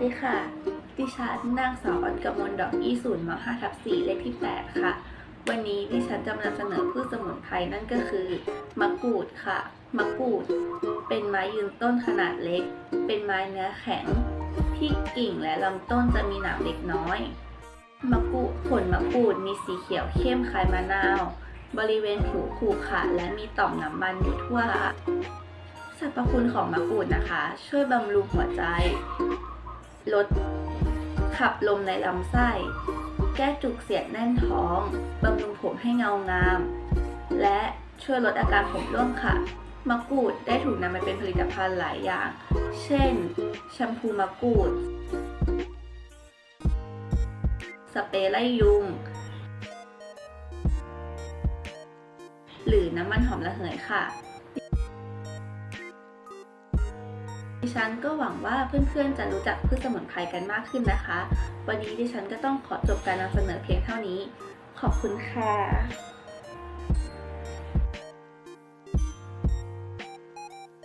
ดีค่ะ ดิฉันนางสาวออนกมลดอกอีศูนย์มห้าทับสี่เลขที่8ค่ะ วันนี้ดิฉันจะมานำเสนอพืชสมุนไพรนั่นก็คือ มะกรูดค่ะ มะกรูด เป็นไม้ยืนต้นขนาดเล็ก เป็นไม้เนื้อแข็ง ที่กิ่งและลำต้นจะมีหนามเล็กน้อย มะกรูดผลมะกรูดมีสีเขียวเข้มคล้ายมะนาว บริเวณผิวขรุขระและมีต่อมน้ำมันอยู่ทั่วสรรพคุณของมะกรูดนะคะ ช่วยบำรุงหัวใจ ลดขับลมในลำไส้ แก้จุกเสียดแน่นท้องบำรุงผมให้เงางาม และช่วยลดอาการผมร่วงค่ะ มะกรูดได้ถูกนำมาเป็นผลิตภัณฑ์หลายอย่าง เช่น แชมพูมะกรูด สเปรย์ไล่ยุง หรือน้ำมันหอมระเหยค่ะ ดิฉันก็หวังว่าเพื่อนๆจะรู้จักพืชสมุนไพรกันมากขึ้นนะคะ วันนี้ดิฉันก็ต้องขอจบการนำเสนอเพียงเท่านี้ ขอบคุณค่ะ